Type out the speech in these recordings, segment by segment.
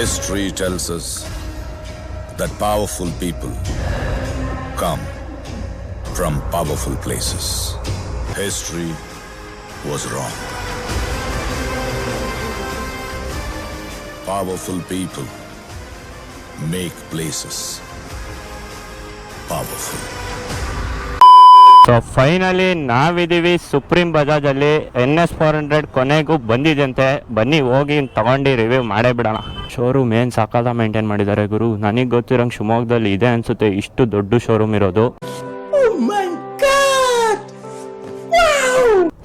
History tells us that powerful people come from powerful places. History was wrong. Powerful people make places powerful. So finally ನಾವಿದ್ದೀವಿ supreme Bajaj ಅಲ್ಲಿ N S four hundred ಕೊನೆಗೂ ಬಂದಿದ್ದಂತೆ ಬನ್ನಿ, ಹೋಗಿ ತಗೊಂಡು review ಮಾಡೇ ಬಿಡೋಣ. ಶೋರೂಮ್ ಏನ್ ಸಾಕಾದ ಮೇಂಟೈನ್ ಮಾಡಿದ್ದಾರೆ ಗುರು? ನನಗೆ ಗೊತ್ತಿರೋಂಗೆ ಶಿವಮೊಗ್ಗದಲ್ಲಿ ಇದೆ ಅನ್ಸುತ್ತೆ. ಇಷ್ಟು ದೊಡ್ಡ ಶೋರೂಮ್ ಇರೋದು.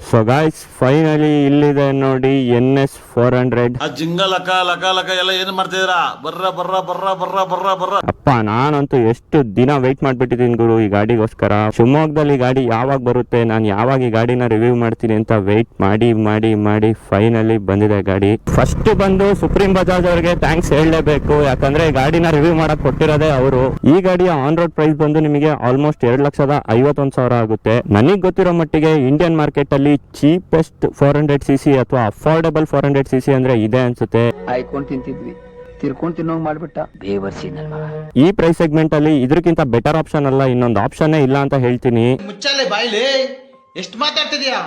ಸೊ ಗಾಯ್ಸ್ ಫೈನಲಿ ಇಲ್ಲಿದೆ ನೋಡಿ ಎನ್ ಎಸ್ ಫೋರ್ ಹಂಡ್ರೆಡ್ ಜಿಂಗ ಲಕ ಲಕ ಲಕ ಎಲ್ಲ ಏನ್ ಮಾಡ್ತಿದ್ರಾ ಬರ್ರ ಬರ್ರ ಬರ್ರ ಬರ್ರ ಬರ್ರ ಬರ್ರ. ಅಪ್ಪ ನಾನಂತೂ ಎಷ್ಟು ದಿನ ವೆಯ್ಟ್ ಮಾಡ್ಬಿಟ್ಟಿದ್ದೀನಿ ಗುರು ಈ ಗಾಡಿಗೋಸ್ಕರ. ಶಿವಮೊಗ್ಗದಲ್ಲಿ ಈ ಗಾಡಿ ಯಾವಾಗ ಬರುತ್ತೆ ನಾನು ಯಾವಾಗ ಈ ಗಾಡಿನ ರಿವ್ಯೂ ಮಾಡ್ತೀನಿ ಅಂತ ವೆಯ್ಟ್ ಮಾಡಿ ಮಾಡಿ ಮಾಡಿ ಫೈನಲಿ ಬಂದಿದೆ ಗಾಡಿ. ಫಸ್ಟ್ ಬಂದು ಸುಪ್ರೀಂ ಬಜಾಜ್ ಅವರಿಗೆ ಥ್ಯಾಂಕ್ಸ್ ಹೇಳಲೇಬೇಕು ಯಾಕಂದ್ರೆ ಈ ಗಾಡಿನ ರಿವ್ಯೂ ಮಾಡಕ್ ಕೊಟ್ಟಿರೋದೇ ಅವರು. ಈ ಗಾಡಿಯ ಆನ್ ರೋಡ್ ಪ್ರೈಸ್ ಬಂದು ನಿಮಗೆ ಆಲ್ಮೋಸ್ಟ್ ಎರಡು ಲಕ್ಷದ ಐವತ್ತೊಂದು ಸಾವಿರ ಆಗುತ್ತೆ. ನನಗೆ ಗೊತ್ತಿರೋ ಮಟ್ಟಿಗೆ ಇಂಡಿಯನ್ ಮಾರ್ಕೆಟ್ ಅಲ್ಲಿ cheapest four hundred C C ಅಥವಾ affordable four hundred C C ಅಂದ್ರೆ ಇದೆ ಅನ್ಸುತ್ತೆ. ಆಯ್ಕೊಂಡು ತಿಂತಿದ್ವಿ. ತಿರ್ಕೊಂಡು ತಿನ್ನೋಂಗ್ ಮಾಡ್ಬಿಟ್ಟ. ಈ ಪ್ರೈಸ್ ಸೆಗ್ಮೆಂಟ್ ಅಲ್ಲಿ ಇದಕ್ಕಿಂತ ಬೆಟರ್ ಆಪ್ಷನ್ ಅಲ್ಲ ಇನ್ನೊಂದು ಆಪ್ಷನ್ ಇಲ್ಲ ಅಂತ ಹೇಳ್ತೀನಿ. ಮುಚ್ಚಾಲೆ ಬಾಯ್ಲಿ ಎಷ್ಟು ಮಾತಾಡ್ತಿದ್ಯಾ?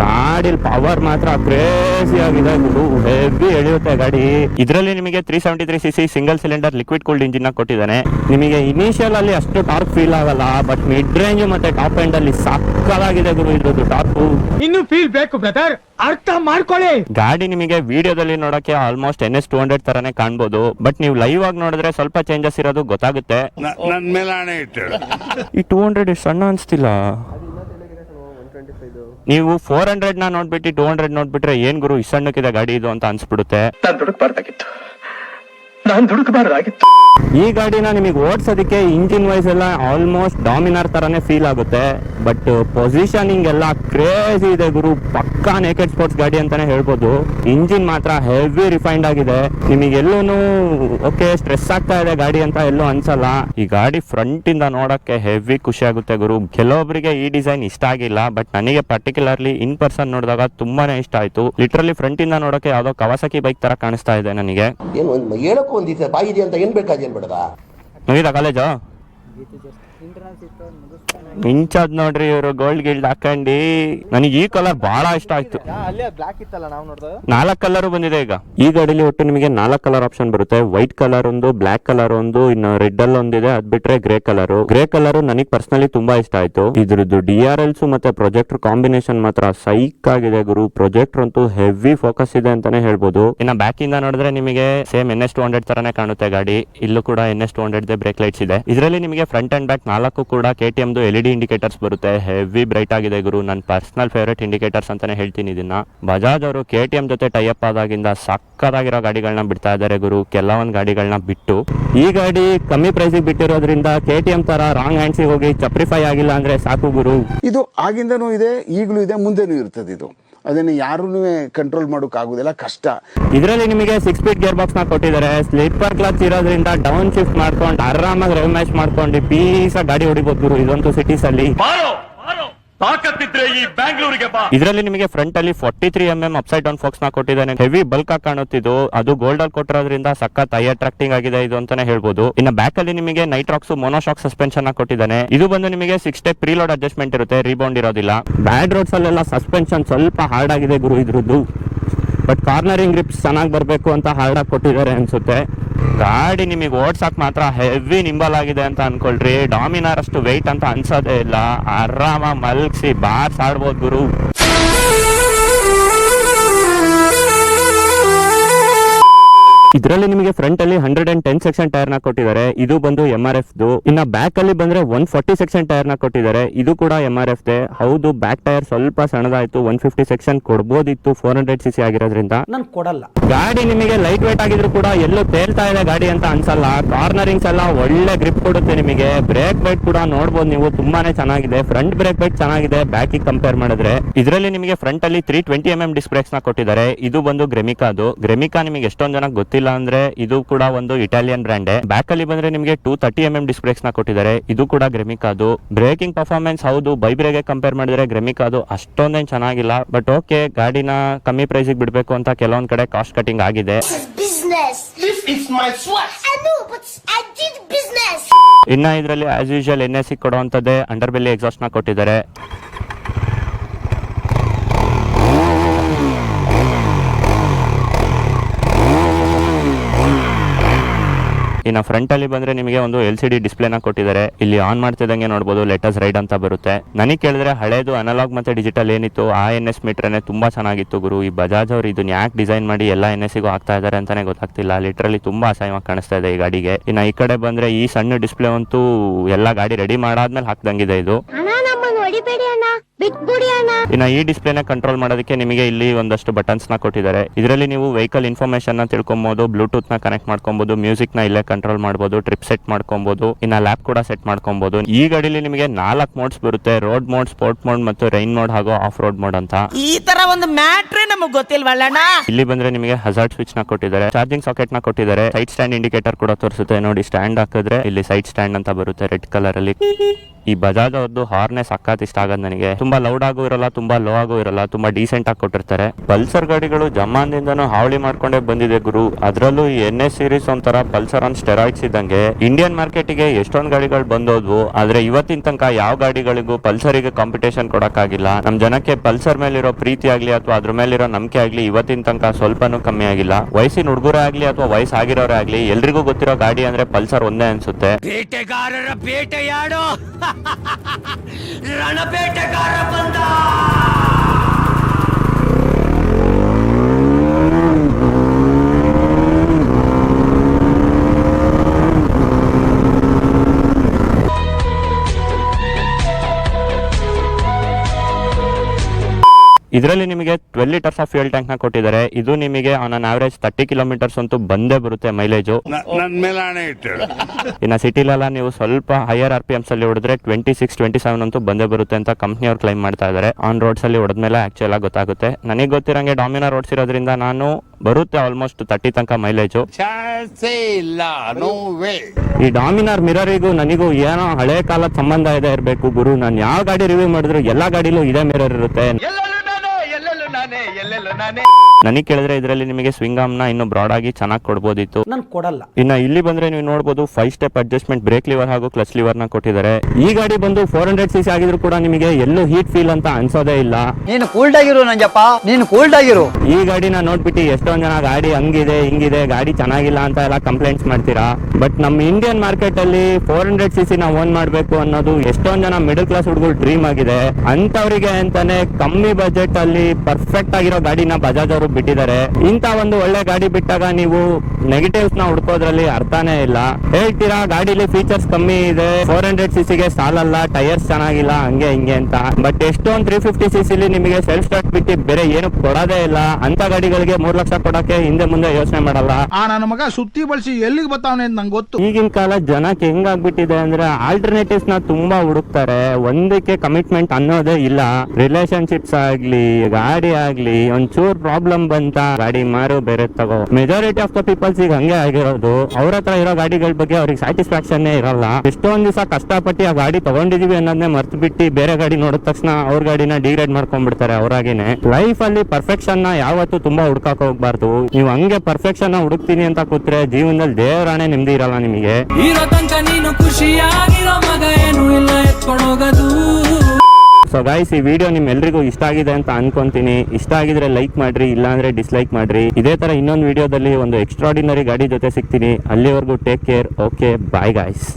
ಗಾಡಿ ಪವರ್ ಮಾತ್ರ ಕ್ರೇಜಿ ಆಗಿದೆ. ಗುರು ಹೆವಿ ಎಳೆಯುತ್ತೆ ಗಾಡಿ. ಇದರಲ್ಲಿ ನಿಮಗೆ three seventy three C C single cylinder liquid cooled engine ಕೊಟ್ಟಿದ್ದಾನೆ. ನಿಮಗೆ ಇನಿಷಿಯಲ್ ಅಲ್ಲಿ ಅಷ್ಟು ಟಾರ್ಕ್ ಫೀಲ್ ಆಗಲ್ಲ ಬಟ್ ಮಿಡ್ ರೇಂಜ್ ಮತ್ತೆ ಟಾಪ್ ಎಂಡ್ ಅಲ್ಲಿ ಸಕ್ಕದಾಗಿದೆ ಗುರು ಇದ್ರದ್ದು ಟಾಪ್ ಇನ್ನು ಫೀಲ್ ಬೇಕು ಬ್ರದರ್ ಅರ್ಥ ಮಾಡ್ಕೊಳ್ಳಿ. ಗಾಡಿ ನಿಮಗೆ ವಿಡಿಯೋದಲ್ಲಿ ನೋಡಕ್ಕೆ almost N S two hundred ತರಾನೇ ಕಾಣ್ಬೋದು. ಬಟ್ ನೀವು ಲೈವ್ ಆಗಿ ನೋಡಿದ್ರೆ ಸ್ವಲ್ಪ ಚೇಂಜಸ್ ಇರೋದು ಗೊತ್ತಾಗುತ್ತೆ. ಈ ಟೂ ಹಂಡ್ರೆಡ್ ಸಣ್ಣ ಅನ್ಸ್ತಿಲ್ಲ. ನೀವು ಫೋರ್ ಹಂಡ್ರೆಡ್ನ ನೋಡ್ಬಿಟ್ಟು ಟೂ ಹಂಡ್ರೆಡ್ ನೋಡ್ಬಿಟ್ರೆ ಏನ್ ಗುರು ಈ ಸಣ್ಣಕ್ಕಿದೆ ಗಾಡಿ ಇದು ಅಂತ ಅನ್ಸ್ಬಿಡುತ್ತೆ? ನಾನ್ ದುಡುಕಬಾರ್ದಾಗಿತ್ತು. ಈ ಗಾಡಿನ ನಿಮಗೆ ಓಡಿಸೋದಕ್ಕೆ ಇಂಜಿನ್ ವೈಸ್ ಎಲ್ಲ ಆಲ್ಮೋಸ್ಟ್ ಡಾಮಿನಾರ್ ತರನೇ ಫೀಲ್ ಆಗುತ್ತೆ. ಬಟ್ ಪೊಸಿಷನಿಂಗ್ ಎಲ್ಲ ಕ್ರೇಜಿ ಇದೆ ಗುರು. ಪಕ್ಕಾ ನೇಕೆಡ್ ಸ್ಪೋರ್ಟ್ಸ್ ಗಾಡಿ ಅಂತಾನೆ ಹೇಳ್ಬೋದು. ಇಂಜಿನ್ ಮಾತ್ರ ಹೆವಿ ರಿಫೈನ್ಡ್ ಆಗಿದೆ. ನಿಮಗೆ ಎಲ್ಲೂ ಓಕೆ ಸ್ಟ್ರೆಸ್ ಆಗ್ತಾ ಇದೆ ಗಾಡಿ ಅಂತ ಎಲ್ಲೂ ಅನ್ಸಲ್ಲ. ಈ ಗಾಡಿ ಫ್ರಂಟ್ ಇಂದ ನೋಡಕ್ಕೆ ಹೆವಿ ಖುಷಿ ಆಗುತ್ತೆ ಗುರು. ಕೆಲವೊಬ್ಬರಿಗೆ ಈ ಡಿಸೈನ್ ಇಷ್ಟ ಆಗಿಲ್ಲ ಬಟ್ ನನಗೆ ಪರ್ಟಿಕ್ಯುಲರ್ಲಿ ಇನ್ ಪರ್ಸನ್ ನೋಡಿದಾಗ ತುಂಬಾನೇ ಇಷ್ಟ ಆಯ್ತು. ಲಿಟ್ರಲಿ ಫ್ರಂಟ್ ಇಂದ ನೋಡಕ್ಕೆ ಯಾವ್ದೋ ಕವಾಸಕಿ ಬೈಕ್ ತರ ಕಾಣಿಸ್ತಾ ಇದೆ ನನಗೆ. ಏನು ಒಂದು ಹೇಳಕ್ಕೂ ಒಂದು ದಿವಸ ಬಾಯಿದೆ ಅಂತ ಏನು ಬೇಕಾದ ಏನು ಬೇಡದ ಮುಗಿದ ಕಾಲೇಜು ಮಿಂಚದ್ ನೋಡ್ರಿ ಇವರು ಗೋಲ್ಡ್ ಗಿಲ್ಡ್ ಹಾಕೊಂಡಿ. ನನಗೆ ಈ ಕಲರ್ ಬಹಳ ಇಷ್ಟ ಆಯ್ತು. ನಾಲ್ಕು ಕಲರ್ ಬಂದಿದೆ ಈಗ. ಈ ಗಾಡಿಲಿ ಒಟ್ಟು ನಿಮಗೆ ನಾಲ್ಕು ಕಲರ್ ಆಪ್ಷನ್ ಬರುತ್ತೆ. ವೈಟ್ ಕಲರ್ ಒಂದು ಬ್ಲಾಕ್ ಕಲರ್ ಒಂದು ಇನ್ನು ರೆಡ್ ಅಲ್ಲಿ ಒಂದಿದೆ ಅದ್ ಬಿಟ್ರೆ ಗ್ರೇ ಕಲರ್ ಗ್ರೇ ಕಲರ್ ನನಗೆ ಪರ್ಸನಲಿ ತುಂಬಾ ಇಷ್ಟ ಆಯ್ತು. ಇದ್ರದ್ದು ಡಿ ಆರ್ ಎಲ್ಸ್ ಮತ್ತೆ ಪ್ರೊಜೆಕ್ಟರ್ ಕಾಂಬಿನೇಷನ್ ಮಾತ್ರ ಸೈಕ್ ಆಗಿದೆ ಗುರು. ಪ್ರೊಜೆಕ್ಟರ್ ಅಂತೂ ಹೆವಿ ಫೋಕಸ್ ಇದೆ ಅಂತಾನೆ ಹೇಳ್ಬೋದು. ಇನ್ನ ಬ್ಯಾಕ್ ಇಂದ ನೋಡಿದ್ರೆ ನಿಮಗೆ same N S two hundred ತರಾನೇ ಕಾಣುತ್ತೆ ಗಾಡಿ. ಇಲ್ಲೂ ಕೂಡ N S two hundred brake lights ಇದೆ. ಇದರಲ್ಲಿ ನಿಮಗೆ ಫ್ರಂಟ್ ಅಂಡ್ ಬ್ಯಾಕ್ ನಾಲ್ಕು ಕೂಡ ಕೆ ಟಿ ಎಮ್ದು ಎಲ್ ಇ ಡಿ ಇಂಡಿಕೇಟರ್ಸ್ ಬರುತ್ತೆ. ಹೆವಿ ಬ್ರೈಟ್ ಆಗಿದೆ ಗುರು. ನನ್ನ ಪರ್ಸನಲ್ ಫೇವ್ರೇಟ್ ಇಂಡಿಕೇಟರ್ಸ್ ಅಂತಾನೆ ಹೇಳ್ತೀನಿ ಇದನ್ನ. ಬಜಾಜ್ ಅವರು ಕೆ ಟಿ ಎಂ ಜೊತೆ ಟೈಅಪ್ ಆದಾಗಿಂದ ಸಕ್ಕದಾಗಿರೋ ಗಾಡಿಗಳನ್ನ ಬಿಡ್ತಾ ಇದ್ದಾರೆ ಗುರು. ಕೆಲವೊಂದು ಗಾಡಿಗಳನ್ನ ಬಿಟ್ಟು. ಈ ಗಾಡಿ ಕಮ್ಮಿ ಪ್ರೈಸಿಗೆ ಬಿಟ್ಟಿರೋದ್ರಿಂದ ಕೆ ಟಿ ಎಂ ತರ ರಾಂಗ್ ಹ್ಯಾಂಡ್ಸಿಗೆ ಹೋಗಿ ಚಪ್ರಿಫೈ ಆಗಿಲ್ಲ ಅಂದ್ರೆ ಸಾಕು ಗುರು. ಇದು ಆಗಿಂದನೂ ಇದೆ, ಈಗಲೂ ಇದೆ, ಮುಂದೆನೂ ಇರ್ತದೆ ಇದು. ಅದನ್ನು ಯಾರೂ ಕಂಟ್ರೋಲ್ ಮಾಡೋಕ್ಕಾಗೋದಿಲ್ಲ ಕಷ್ಟ. ಇದರಲ್ಲಿ ನಿಮಗೆ ಸಿಕ್ಸ್ ಸ್ಪೀಡ್ ಗೇರ್ ಬಾಕ್ಸ್ನ ಕೊಟ್ಟಿದ್ದಾರೆ. ಸ್ಲೀಪರ್ ಕ್ಲಚ್ ಇರೋದ್ರಿಂದ ಡೌನ್ ಶಿಫ್ಟ್ ಮಾಡ್ಕೊಂಡು ಆರಾಮಾಗಿ ರೆವ್ ಮ್ಯಾಚ್ ಮಾಡ್ಕೊಂಡು ಪೀಸ ಗಾಡಿ ಹೊಡಿಬೋದು ಗುರು ಈ ಬ್ಯಾಂಗ್ಳೂರಿಗೆ ಬಾ. ಇದರಲ್ಲಿ ನಿಮಗೆ ಫ್ರಂಟ್ ಅಲ್ಲಿ forty three M M upside down ಫೋಕ್ಸ್ನ ಕೊಟ್ಟಿದ್ದಾನೆ. ಹೆವಿ ಬಲ್ಕ್ ಆಗಿ ಕಾಣುತ್ತಿದ್ದು, ಅದು ಗೋಲ್ಡ್ ಅಲ್ಲಿ ಕೊಟ್ಟಿರೋದ್ರಿಂದ ಸಖತ್ ಐ ಅಟ್ರಾಕ್ಟಿಂಗ್ ಆಗಿದೆ ಇದು ಅಂತಾನೆ ಹೇಳ್ಬೋದು. ಇನ್ನು ಬ್ಯಾಕ್ ಅಲ್ಲಿ ನಿಮಗೆ ನೈಟ್ರಾಕ್ಸ್ ಮೊನೋಶಾಕ್ ಸಸ್ಪೆನ್ಷನ್ ಕೊಟ್ಟಿದ್ದಾನೆ. ಇದು ಬಂದು ನಿಮಗೆ ಸಿಕ್ಸ್ ಸ್ಟೆಪ್ ಪ್ರೀಲೋಡ್ ಅಡ್ಜಸ್ಟ್ಮೆಂಟ್ ಇರುತ್ತೆ ರೀಬೌಂಡ್ ಇರೋದಿಲ್ಲ. ಬ್ಯಾಡ್ ರೋಡ್ಸ್ ಅಲ್ಲೆಲ್ಲ ಸಸ್ಪೆನ್ಷನ್ ಸ್ವಲ್ಪ ಹಾರ್ಡ್ ಆಗಿದೆ ಗುರು ಇದ್ರದ್ದು. ಬಟ್ ಕಾರ್ನರಿಂಗ್ ಗ್ರಿಪ್ಸ್ ಚೆನ್ನಾಗಿ ಬರಬೇಕು ಅಂತ ಹಾರ್ಡ್ ಆಗಿ ಕೊಟ್ಟಿದ್ದಾರೆ ಅನ್ಸುತ್ತೆ. ಗಾಡಿ ನಿಮಗೆ ಓಡ್ಸಕ್ ಮಾತ್ರ ಹೆವಿ ನಿಂಬಲ್ ಆಗಿದೆ ಅಂತ ಅನ್ಕೊಳ್ರಿ. ಡಾಮಿನಾರ್ ಅಷ್ಟು ವೆಯ್ಟ್ ಅಂತ ಅನ್ಸೋದೇ ಇಲ್ಲ. ಆರಾಮ ಮಲ್ಗಿಸಿ ಬಾರ್ಸ್ ಆಡ್ಬೋದು ಗುರು. ಇದರಲ್ಲಿ ನಿಮಗೆ ಫ್ರಂಟ್ ಅಲ್ಲಿ ಹಂಡ್ರೆಡ್ ಅಂಡ್ ಟೆನ್ ಸೆಕ್ಷನ್ ಟೈರ್ನ ಕೊಟ್ಟಿದ್ದಾರೆ. ಇದು ಬಂದು ಎಂ ಆರ್ ಎಫ್ ಇನ್ನ ಬ್ಯಾಕ್ ಅಲ್ಲಿ ಬಂದ್ರೆ ಒನ್ ಫಾರ್ಟಿ ಸೆಕ್ಷನ್ ಟೈರ್ನ ಕೊಟ್ಟಿದ್ದಾರೆ. ಇದು ಕೂಡ ಎಂ ಆರ್ ಎಫ್ ದೇ. ಹೌದು ಬ್ಯಾಕ್ ಟೈರ್ ಸ್ವಲ್ಪ ಸಣ್ಣದಾಯ್ತು. ಒನ್ ಫಿಫ್ಟಿ ಸೆಕ್ಷನ್ ಕೊಡಬಹುದಿತ್ತು ಫೋರ್ ಹಂಡ್ರೆಡ್ ಸಿ ಸಿ ಆಗಿರೋದ್ರಿಂದ. ನಾನು ಕೊಡಲ್ಲ. ಗಾಡಿ ನಿಮಗೆ ಲೈಟ್ ವೇಟ್ ಆಗಿದ್ರು ಕೂಡ ಎಲ್ಲೂ ತೇಲ್ತಾ ಇದೆ ಗಾಡಿ ಅಂತ ಅನ್ಸಲ್ಲ. ಕಾರ್ನರಿಂಗ್ಸ್ ಎಲ್ಲ ಒಳ್ಳೆ ಗ್ರಿಪ್ ಕೊಡುತ್ತೆ ನಿಮಗೆ. ಬ್ರೇಕ್ ಬೈಟ್ ಕೂಡ ನೋಡ್ಬೋದು ನೀವು. ತುಂಬಾನೇ ಚೆನ್ನಾಗಿದೆ. ಫ್ರಂಟ್ ಬ್ರೇಕ್ ಬೈಟ್ ಚೆನ್ನಾಗಿದೆ. ಬ್ಯಾಕ್ ಕಂಪೇರ್ ಮಾಡಿದ್ರೆ. ಇದರಲ್ಲಿ ನಿಮಗೆ ಫ್ರಂಟ್ ಅಲ್ಲಿ three twenty M M disc ಬ್ರೇಕ್ಸ್ನ ಕೊಟ್ಟಿದ್ದಾರೆ. ಇದು ಬಂದು ಗ್ರೆಮಿಕಾದು ಗ್ರೆಮಿಕಾ ನಿಮಗೆ ಎಷ್ಟೊಂದ್ ಜನ ಗೊತ್ತಿಲ್ಲ. ಅಂದ್ರೆ ಇದು ಕೂಡ ಒಂದು ಇಟಾಲಿಯನ್ ಬ್ರ್ಯಾಂಡ್ ಬ್ಯಾಕ್ ಅಲ್ಲಿ ಬಂದ್ರೆ ನಿಮಗೆ two thirty M M disc ಬ್ರೇಕ್ಸ್ನ ಕೊಟ್ಟಿದ್ದಾರೆ. ಇದು ಕೂಡ ಗ್ರೆಮಿಕಾದು ಬ್ರೇಕಿಂಗ್ ಪರ್ಫಾರ್ಮೆನ್ಸ್ ಹೌದು ಬೈ ಬ್ರೇಕ್ ಕಂಪೇರ್ ಮಾಡಿದ್ರೆ ಗ್ರೆಮಿಕಾದು ಅಷ್ಟೊಂದೇನು ಚೆನ್ನಾಗಿಲ್ಲ. ಬಟ್ ಓಕೆ ಗಾಡಿನ ಕಮ್ಮಿ ಪ್ರೈಸಿಗೆ ಬಿಡಬೇಕು ಅಂತ ಕೆಲವೊಂದ್ ಕಡೆ ಕಾಸ್ಟ್ ಕಟಿಂಗ್ ಆಗಿದೆ. ಇನ್ನ ಇದರಲ್ಲಿ as usual N S C ಕೊಡುವಂಥದ್ದೇ under belly ಎಕ್ಸಾಸ್ಟ್ನ ಕೊಟ್ಟಿದ್ದಾರೆ. ಇನ್ನು ಫ್ರಂಟಲ್ಲಿ ಬಂದರೆ ನಿಮಗೆ ಒಂದು ಎಲ್ ಸಿ ಡಿ ಡಿಸ್ಪ್ಲೇನ ಕೊಟ್ಟಿದ್ದಾರೆ. ಇಲ್ಲಿ ಆನ್ ಮಾಡ್ತಿದ್ದಂಗೆ ನೋಡಬಹುದು ಲೇಟಸ್ಟ್ ರೈಡ್ ಅಂತ ಬರುತ್ತೆ. ನನಗೆ ಕೇಳಿದ್ರೆ ಹಳೇದು ಅನಲಾಗ್ ಮತ್ತೆ ಡಿಜಿಟಲ್ ಏನಿತ್ತು, ಆ ಎನ್ ಎಸ್ ಮೀಟ್ರನೇ ತುಂಬಾ ಚೆನ್ನಾಗಿತ್ತು ಗುರು. ಈ ಬಜಾಜ್ ಅವರು ಇದನ್ನ ಯಾಕೆ ಡಿಸೈನ್ ಮಾಡಿ ಎಲ್ಲ ಎನ್ ಎಸ್ ಆಗ್ತಾ ಇದ್ದಾರೆ ಅಂತಾನೆ ಗೊತ್ತಾಗ್ತಿಲ್ಲ. ಲಿಟ್ರಲಿ ತುಂಬಾ ಅಸಹ್ಯವಾಗಿ ಕಾಣಿಸ್ತಾ ಇದೆ ಈ ಗಾಡಿಗೆ. ಇನ್ನು ಈ ಕಡೆ ಬಂದ್ರೆ ಈ ಸಣ್ಣ ಡಿಸ್ಪ್ಲೇ ಅಂತೂ ಎಲ್ಲ ಗಾಡಿ ರೆಡಿ ಮಾಡಾದ್ಮೇಲೆ ಹಾಕ್ದಂಗಿದೆ ಇದು. ಬಿಟ್ಬಿಡಿ ಅಣ್ಣ. ಇನ್ನು ಈ ಡಿಸ್ಪ್ಲೇನ ಕಂಟ್ರೋಲ್ ಮಾಡೋದಕ್ಕೆ ನಿಮಗೆ ಇಲ್ಲಿ ಒಂದಷ್ಟು ಬಟನ್ಸ್ನ ಕೊಟ್ಟಿದ್ದಾರೆ. ಇದರಲ್ಲಿ ನೀವು ವೆಹಿಕಲ್ ಇನ್ಫಾರ್ಮೇಶನ್ನ ತಿಳ್ಕೊಬಹುದು ಬ್ಲೂಟೂತ್ನ ಕನೆಕ್ಟ್ ಮಾಡ್ಕೊಬಹುದು ಮ್ಯೂಸಿಕ್ನ ಇಲ್ಲೇ ಕಂಟ್ರೋಲ್ ಮಾಡಬಹುದು ಟ್ರಿಪ್ ಸೆಟ್ ಮಾಡ್ಕೊಬಹುದು ಇನ್ನ ಲ್ಯಾಪ್ ಕೂಡ ಸೆಟ್ ಮಾಡ್ಕೊಬಹುದು ಈ ಗಾಡಿಲಿ ನಿಮಗೆ ನಾಲ್ಕು ಮೋಡ್ಸ್ ಬರುತ್ತೆ ರೋಡ್ ಮೋಡ್ ಸ್ಪೋರ್ಟ್ ಮೋಡ್ ಮತ್ತು ರೈನ್ ಮೋಡ್ ಹಾಗೂ ಆಫ್ ರೋಡ್ ಮೋಡ್ ಅಂತ. ಈ ತರ ಒಂದು ಮ್ಯಾಟ್ರೇ ನಮಗೆ ಗೊತ್ತಿಲ್ವಲ್ಲಣ್ಣ ಇಲ್ಲಿ ಬಂದ್ರೆ ನಿಮಗೆ ಹಜಾರ್ಡ್ ಸ್ವಿಚ್ನ ಕೊಟ್ಟಿದ್ದಾರೆ. ಚಾರ್ಜಿಂಗ್ ಸಾಕೆಟ್ನ ಕೊಟ್ಟಿದ್ದಾರೆ. ಸೈಡ್ ಸ್ಟ್ಯಾಂಡ್ ಇಂಡಿಕೇಟರ್ ಕೂಡ ತೋರಿಸುತ್ತೆ. ನೋಡಿ ಸ್ಟ್ಯಾಂಡ್ ಹಾಕಿದ್ರೆ ಇಲ್ಲಿ ಸೈಡ್ ಸ್ಟ್ಯಾಂಡ್ ಅಂತ ಬರುತ್ತೆ ರೆಡ್ ಕಲರ್ ಅಲ್ಲಿ. ಈ ಬಜಾಜ್ ಅವ್ರದ್ದು ಹಾರ್ನೆ ಸಖತ್ ಇಷ್ಟ ಆಗದ್ ನನಗೆ. ತುಂಬಾ ಲೌಡ್ ಆಗೂ ಇರಲ್ಲ, ತುಂಬಾ ಲೋ ಆಗೂ ಇರಲ್ಲ, ತುಂಬಾ ಡೀಸೆಂಟ್ ಆಗಿ ಕೊಟ್ಟಿರ್ತಾರೆ. ಪಲ್ಸರ್ ಗಾಡಿಗಳು ಜಮಾನ್ದಿಂದನೂ ಹಾವಳಿ ಮಾಡ್ಕೊಂಡೇ ಬಂದಿದೆ ಗುರು. ಅದರಲ್ಲೂ ಎನ್ ಎಸ್ ಸೀರೀಸ್ ಒಂಥರ ಪಲ್ಸರ್ ಆನ್ ಸ್ಟೆರಾಯ್ಡ್ಸ್ ಇದ್ದಂಗೆ. ಇಂಡಿಯನ್ ಮಾರ್ಕೆಟಿಗೆ ಎಷ್ಟೊಂದು ಗಾಡಿಗಳು ಬಂದೋದ್ವು, ಆದ್ರೆ ಇವತ್ತಿನ ತನಕ ಯಾವ ಗಾಡಿಗಳಿಗೂ ಪಲ್ಸರಿಗೆ ಕಾಂಪಿಟೇಷನ್ ಕೊಡಕ್ಕಾಗಿಲ್ಲ. ನಮ್ ಜನಕ್ಕೆ ಪಲ್ಸರ್ ಮೇಲಿರೋ ಪ್ರೀತಿ ಆಗ್ಲಿ ಅಥವಾ ಅದ್ರ ಮೇಲಿರೋ ನಂಬಿಕೆ ಆಗ್ಲಿ ಇವತ್ತಿನ ತನಕ ಸ್ವಲ್ಪನೂ ಕಮ್ಮಿ ಆಗಿಲ್ಲ. ವಯಸ್ಸಿನ ಹುಡುಗರೇ ಆಗ್ಲಿ ಅಥವಾ ವಯಸ್ಸಾಗಿರೋರೇ ಆಗ್ಲಿ, ಎಲ್ರಿಗೂ ಗೊತ್ತಿರೋ ಗಾಡಿ ಅಂದ್ರೆ ಪಲ್ಸರ್ ಒಂದೇ ಅನ್ಸುತ್ತೆ. ಬೇಟೆಗಾರರ ಬೇಟೆಯಾಡೋ ರಣಬೇಟೆಗಾರ ಬಂದ ಇದರಲ್ಲಿ ನಿಮಗೆ ಟ್ವೆಲ್ ಲೀಟರ್ಸ್ ಆಫ್ ಫ್ಯೂಲ್ ಟ್ಯಾಂಕ್ನ ಕೊಟ್ಟಿದ್ದಾರೆ. ಇದು ನಿಮಗೆ on an average thirty kilometres ಅಂತೂ ಬಂದೇ ಬರುತ್ತೆ ಮೈಲೇಜು ಇನ್ನ ಸಿಟಿಲೆಲ್ಲ ನೀವು ಸ್ವಲ್ಪ ಹೈಯರ್ ಆರ್ ಪಿ ಎಮ್ಸ್ ಅಲ್ಲಿ ಹೊಡೆದ್ರೆ ಟ್ವೆಂಟಿ ಸಿಕ್ಸ್ ಟ್ವೆಂಟಿ ಸೆವೆನ್ ಅಂತೂ ಬಂದೇ ಬರುತ್ತೆ ಅಂತ ಕಂಪ್ನಿಯವ್ರು ಕ್ಲೈಮ್ ಮಾಡ್ತಾ ಇದ್ದಾರೆ. ಆನ್ ರೋಡ್ಸ್ ಅಲ್ಲಿ ಹೊಡೆದ್ಮೇಲೆ ಆಕ್ಚುಲ್ ಆಗಿ ಗೊತ್ತಾಗುತ್ತೆ. ನನಗೆ ಗೊತ್ತಿರಂಗೆ ಡಾಮಿನಾ ರೋಡ್ಸ್ ಇರೋದ್ರಿಂದ ನಾನು ಬರುತ್ತೆ ಆಲ್ಮೋಸ್ಟ್ ತರ್ಟಿ ತನಕ ಮೈಲೇಜು ಚಾನ್ಸೇ ಇಲ್ಲ ನೋ ವೇ ಈ ಡಾಮಿನಾರ್ ಮಿರರಿಗೂ ನನಗೂ ಏನೋ ಹಳೆ ಕಾಲದ ಸಂಬಂಧ ಇದೆ ಇರಬೇಕು ಗುರು. ನಾನು ಯಾವ ಗಾಡಿ ರಿವ್ಯೂ ಮಾಡಿದ್ರು ಎಲ್ಲಾ ಗಾಡಿಲೂ ಇದೇ ಮಿರರ್ ಇರುತ್ತೆ. ನನಗೆ ಕೇಳಿದ್ರೆ ಇದರಲ್ಲಿ ನಿಮಗೆ ಸ್ವಿಂಗಮ್ನ ಇನ್ನು ಬ್ರಾಡ್ ಆಗಿ ಚೆನ್ನಾಗಿ ಕೊಡಬಹುದಿತ್ತು ನಾನು ಕೊಡಲ್ಲ. ಇನ್ನ ಇಲ್ಲಿ ಬಂದ್ರೆ ನೀವು ನೋಡಬಹುದು five step adjustment brake lever ಹಾಗೂ ಕ್ಲಚ್ ಲಿವರ್ನ ಕೊಟ್ಟಿದ್ದಾರೆ. ಈ ಗಾಡಿ ಬಂದು ಫೋರ್ ಹಂಡ್ರೆಡ್ ಸಿ ಸಿ ಆಗಿದ್ರು ಕೂಡ ನಿಮಗೆ ಎಲ್ಲೂ ಹೀಟ್ ಫೀಲ್ ಅಂತ ಅನ್ಸೋದೇ ಇಲ್ಲ. ನೀನು ಕೂಲ್ಡ್ ಆಗಿರು ನಂಜಪ್ಪ ನೀನು ಕೂಲ್ಡ್ ಆಗಿರು. ಈ ಗಾಡಿನ ನೋಡ್ಬಿಟ್ಟು ಎಷ್ಟೊಂದ್ ಜನ ಗಾಡಿ ಹಂಗಿದೆ ಹಿಂಗಿದೆ ಗಾಡಿ ಚೆನ್ನಾಗಿಲ್ಲ ಅಂತ ಎಲ್ಲ ಕಂಪ್ಲೇಂಟ್ಸ್ ಮಾಡ್ತೀರಾ? ಬಟ್ ನಮ್ಮ ಇಂಡಿಯನ್ ಮಾರ್ಕೆಟ್ ಅಲ್ಲಿ ಫೋರ್ ಹಂಡ್ರೆಡ್ ಸಿ ಸಿ ನಾವು ಓನ್ ಮಾಡ್ಬೇಕು ಅನ್ನೋದು ಎಷ್ಟೊಂದ್ ಜನ ಮಿಡಲ್ ಕ್ಲಾಸ್ ಹುಡುಗರು ಡ್ರೀಮ್ ಆಗಿದೆ. ಅಂತವರಿಗೆ ಅಂತಾನೆ ಕಮ್ಮಿ ಬಜೆಟ್ ಅಲ್ಲಿ ಪರ್ಫೆಕ್ಟ್ ಆಗಿರೋ ಗಾಡಿನ ಬಜಾಜ್ ಅವರು ಬಿಟ್ಟಿದ್ದಾರೆ. ಇಂತ ಒಂದು ಒಳ್ಳೆ ಗಾಡಿ ಬಿಟ್ಟಾಗ ನೀವು ನೆಗೆಟಿವ್ಸ್ನ ಹುಡ್ಕೋದ್ರಲ್ಲಿ ಅರ್ಥನೇ ಇಲ್ಲ. ಹೇಳ್ತೀರಾ ಗಾಡಿಲಿ ಫೀಚರ್ಸ್ ಕಮ್ಮಿ ಇದೆ. ಫೋರ್ ಹಂಡ್ರೆಡ್ ಸಿ ಸಿಗೆ ಸಾಲಲ್ಲ ಟೈರ್ಸ್ ಚೆನ್ನಾಗಿಲ್ಲ ಹಂಗೆ ಹಿಂಗೆ ಅಂತ. ಬಟ್ ಎಷ್ಟೊಂದು ತ್ರೀ ಫಿಫ್ಟಿ ಸಿ ಸಿಲಿ ನಿಮಗೆ ಸೆಲ್ಫ್ ಸ್ಟಾರ್ಟ್ ಬಿಟ್ಟು ಬೇರೆ ಏನು ಕೊಡೋದೇ ಇಲ್ಲ. ಅಂತ ಗಾಡಿಗಳಿಗೆ ಮೂರ್ ಲಕ್ಷ ಕೊಡಕ್ಕೆ ಹಿಂದೆ ಮುಂದೆ ಯೋಚನೆ ಮಾಡಲ್ಲ. ಆ ನನ್ನ ಮಗ ಸುತ್ತಿ ಬಳಸಿ ಎಲ್ಲಿಗೆ ಬರ್ತಾವನೆ ಅಂತ ನಂಗೆ ಗೊತ್ತು. ಈಗಿನ ಕಾಲ ಜನಕ್ಕೆ ಹೆಂಗಾಗ್ಬಿಟ್ಟಿದೆ ಅಂದ್ರೆ ಆಲ್ಟರ್ನೇಟಿವ್ಸ್ನ ತುಂಬಾ ಹುಡುಕ್ತಾರೆ. ಒಂದಕ್ಕೆ ಕಮಿಟ್ಮೆಂಟ್ ಅನ್ನೋದೇ ಇಲ್ಲ. ರಿಲೇಶನ್ಶಿಪ್ಸ್ ಆಗ್ಲಿ ಗಾಡಿ ಆಗ್ಲಿ, ಒಂಚೂರ್ ಪ್ರಾಬ್ಲಮ್ ಬಂತ, ಗಾಡಿ ಮಾರು ಬೇರೆ ತಗೋ. ಮೆಜಾರಿಟಿ ಆಫ್ ದ ಪೀಪಲ್ಸ್ ಈಗ ಹಂಗೆ ಆಗಿರೋದು. ಅವ್ರ ಹತ್ರ ಇರೋ ಗಾಡಿಗಳ ಬಗ್ಗೆ ಅವ್ರಿಗೆ ಸ್ಯಾಟಿಸ್ಫ್ಯಾಕ್ಷನ್ ಇರಲ್ಲ. ಎಷ್ಟೊಂದ್ ದಿವಸ ಕಷ್ಟಪಟ್ಟು ಆ ಗಾಡಿ ತಗೊಂಡಿದೀವಿ ಅನ್ನೋದನ್ನೇ ಮರ್ತು ಬಿಟ್ಟು ಬೇರೆ ಗಾಡಿ ನೋಡಿದ ತಕ್ಷಣ ಅವ್ರ ಗಾಡಿನ ಡಿಗ್ರೇಡ್ ಮಾಡ್ಕೊಂಡ್ಬಿಡ್ತಾರೆ ಅವ್ರಾಗೇನೆ. ಲೈಫ್ ಅಲ್ಲಿ ಪರ್ಫೆಕ್ಷನ್ನ ಯಾವತ್ತು ತುಂಬಾ ಹುಡ್ಕಾಕ್ ಹೋಗ್ಬಾರ್ದು. ನೀವು ಹಂಗೆ ಪರ್ಫೆಕ್ಷನ್ ಹುಡುಕ್ತೀನಿ ಅಂತ ಕೂತ್ರೆ ಜೀವನದಲ್ಲಿ ದೇವರಾಣೆ ನೆಮ್ಮದಿ ಇರಲ್ಲ ನಿಮಗೆ. ಇರೋ ತನಕ ನೀನು ಖುಷಿಯಾಗಿರೋ ಮಗ, ಏನು ಇಲ್ಲ ಎತ್ಕೊಂಡೋಗದು ಸೊ ಗಾಯ್ಸ್ ಈ ವಿಡಿಯೋ ನಿಮ್ಮೆಲ್ರಿಗೂ ಇಷ್ಟ ಆಗಿದೆ ಅಂತ ಅನ್ಕೊಂತೀನಿ. ಇಷ್ಟ ಆಗಿದ್ರೆ ಲೈಕ್ ಮಾಡ್ರಿ, ಇಲ್ಲಾಂದ್ರೆ ಡಿಸ್ಲೈಕ್ ಮಾಡ್ರಿ. ಇದೇ ತರ ಇನ್ನೊಂದು ವಿಡಿಯೋದಲ್ಲಿ ಒಂದು ಎಕ್ಸ್ಟ್ರಾಡಿನರಿ ಗಾಡಿ ಜೊತೆ ಸಿಗ್ತೀನಿ. ಅಲ್ಲಿವರೆಗೂ take care okay bye guys